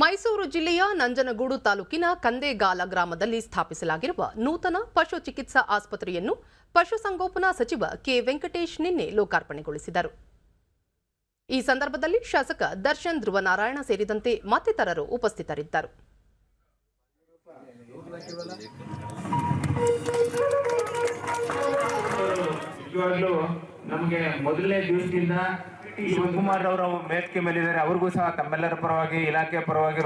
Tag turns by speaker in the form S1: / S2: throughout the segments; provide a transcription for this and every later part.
S1: ಮೈಸೂರು ಜಿಲ್ಲೆಯ ನಂಜನಗೂಡು ತಾಲೂಕಿನ ಕಂದೇಗಾಲ ಗ್ರಾಮದಲ್ಲಿ ಸ್ಥಾಪಿಸಲಾಗಿರುವ ನೂತನ ಪಶು ಚಿಕಿತ್ಸಾ ಆಸ್ಪತ್ರೆಯನ್ನು ಪಶುಸಂಗೋಪನಾ ಸಚಿವ ಕೆ ವೆಂಕಟೇಶ್ ನಿನ್ನೆ ಲೋಕಾರ್ಪಣೆಗೊಳಿಸಿದರು. ಈ ಸಂದರ್ಭದಲ್ಲಿ ಶಾಸಕ ದರ್ಶನ್ ಧ್ರುವನಾರಾಯಣ ಸೇರಿದಂತೆ ಮತ್ತಿತರರು ಉಪಸ್ಥಿತರಿದ್ದರು.
S2: ನಿಜವಾಗ್ಲೂ ನಮಗೆ ಮೊದಲನೇ ದಿವಸದಿಂದ ಶಿವಕುಮಾರ್ ಅವರ ವೇದಿಕೆ ಮೇಲಿದ್ದಾರೆ. ಅವ್ರಿಗೂ ಸಹ ತಮ್ಮೆಲ್ಲರ ಪರವಾಗಿ ಇಲಾಖೆ ಪರವಾಗಿ.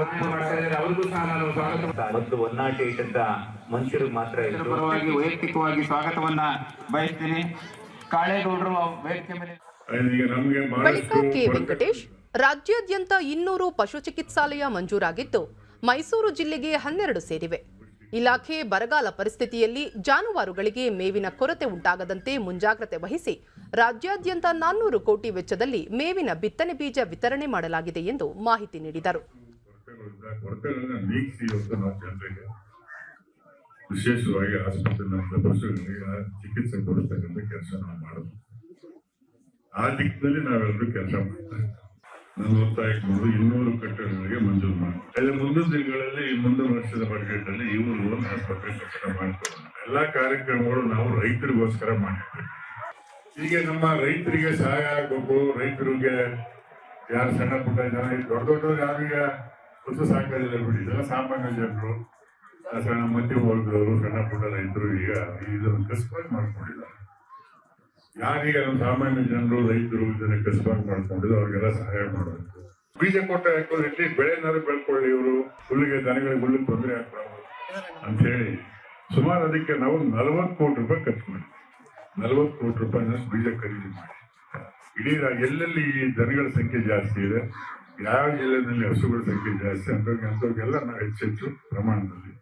S2: ಅವ್ರಿಗೂ ಸಹ ನಾನು ಸ್ವಾಗತ
S3: ಒನ್ ನಾಟ್ ಏಟ್ ಅಂತ ಮನುಷ್ಯರಿಗೆ ಮಾತ್ರ
S2: ಪರವಾಗಿ ವೈಯಕ್ತಿಕವಾಗಿ ಸ್ವಾಗತವನ್ನ ಬಯಸ್ತೀನಿ. ಕಾಳೇಗೌಡರು ವೇದಿಕೆ ಮೇಲೆ
S4: ಈಗ ನಮ್ಗೆ
S1: ಬಳಿಕ ಕೆ. ವೆಂಕಟೇಶ್ ರಾಜ್ಯಾದ್ಯಂತ ಇನ್ನೂರು ಪಶು ಚಿಕಿತ್ಸಾಲಯ ಮಂಜೂರಾಗಿದ್ದು ಮೈಸೂರು ಜಿಲ್ಲೆಗೆ ಹನ್ನೆರಡು ಸೇರಿವೆ. ಇಲಾಖೆ ಬರಗಾಲ ಪರಿಸ್ಥಿತಿಯಲ್ಲಿ ಜಾನುವಾರುಗಳಿಗೆ ಮೇವಿನ ಕೊರತೆ ಉಂಟಾಗದಂತೆ ಮುಂಜಾಗ್ರತೆ ವಹಿಸಿ ರಾಜ್ಯಾದ್ಯಂತ ನಾನ್ನೂರು ಕೋಟಿ ವೆಚ್ಚದಲ್ಲಿ ಮೇವಿನ ಬಿತ್ತನೆ ಬೀಜ ವಿತರಣೆ ಮಾಡಲಾಗಿದೆ ಎಂದು ಮಾಹಿತಿ ನೀಡಿದರು.
S4: ವಿಶೇಷವಾಗಿ ಚಿಕಿತ್ಸೆ ಆ ದಿಕ್ಕಿನಲ್ಲಿ ನಾವೆಲ್ಲರೂ ಕೆಲಸ ಮಾಡ್ತಾ ಇನ್ನೂರು ಕಟ್ಟಡಗಳಿಗೆ ಮಂಜೂರು ಮಾಡಿ ಅದೇ ಮುಂದಿನ ದಿನಗಳಲ್ಲಿ ಮುಂದಿನ ವರ್ಷದ ಬಜೆಟ್ ಅಲ್ಲಿ ಇವರು ಒಂದು ಆಸ್ಪತ್ರೆ ಕಟ್ಟಡ ಮಾಡಿಕೊಡೋಣ. ಎಲ್ಲಾ ಕಾರ್ಯಕ್ರಮಗಳು ನಾವು ರೈತರಿಗೋಸ್ಕರ ಮಾಡಿದ್ವಿ. ಹೀಗೆ ನಮ್ಮ ರೈತರಿಗೆ ಸಹಾಯ ಆಗಬೇಕು, ರೈತರಿಗೆ ಯಾರು ಸಣ್ಣ ಪುಟ್ಟ ಜನ ದೊಡ್ಡ ದೊಡ್ಡವ್ರು ಯಾರೀಗ ಹೊಸ ಸಾಕಾಗಿಲ್ಲ ಬಿಡಿ. ಇದೆಲ್ಲ ಸಾಮಾನ್ಯ ಜನರು ಸಣ್ಣ ಮಧ್ಯಮ ವರ್ಗದವರು ಸಣ್ಣ ಪುಟ್ಟ ರೈತರು ಈಗ ಇದನ್ನು ಕಸ್ಪಾಗಿ ಮಾಡ್ಕೊಂಡಿದ್ದಾರೆ. ಯಾರೀಗ ನಮ್ಮ ಸಾಮಾನ್ಯ ಜನರು, ರೈತರು ಇದನ್ನ ಕಸಬಾಗಿ ಮಾಡ್ಕೊಂಡಿದ್ರು ಅವ್ರಿಗೆಲ್ಲ ಸಹಾಯ ಮಾಡಬೇಕು ಬೀಜ ಕೊಟ್ಟ ಹಾಕೋದು ಇಲ್ಲಿ ಬೆಳೆನಾದ್ರು ಬೆಳ್ಕೊಳ್ಳಿ ಇವರು. ಹುಲ್ಲಿಗೆ, ದನಗಳಿಗೆ ಹುಲ್ಲಿಗೆ ತೊಂದರೆ ಆಗ್ಬಾರ್ದು ಅಂತ ಹೇಳಿ ಸುಮಾರು ಅದಕ್ಕೆ ನಾವು ನಲವತ್ತು ಕೋಟಿ ರೂಪಾಯಿ ಖರ್ಚು ಮಾಡಿ ನಲವತ್ತು ಕೋಟಿ ರೂಪಾಯಿನಷ್ಟು ಬೀಜ ಖರೀದಿ ಮಾಡಿ. ಇಡೀ ಎಲ್ಲೆಲ್ಲಿ ಈ ದನಗಳ ಸಂಖ್ಯೆ ಜಾಸ್ತಿ ಇದೆ, ಯಾವ ಜಿಲ್ಲೆಯಲ್ಲಿ ಹಸುಗಳ ಸಂಖ್ಯೆ ಜಾಸ್ತಿ, ಅಂಥವ್ರಿಗೆ, ಅಂಥವ್ರಿಗೆಲ್ಲ ನಾವು ಹೆಚ್ಚೆಚ್ಚು ಪ್ರಮಾಣದಲ್ಲಿ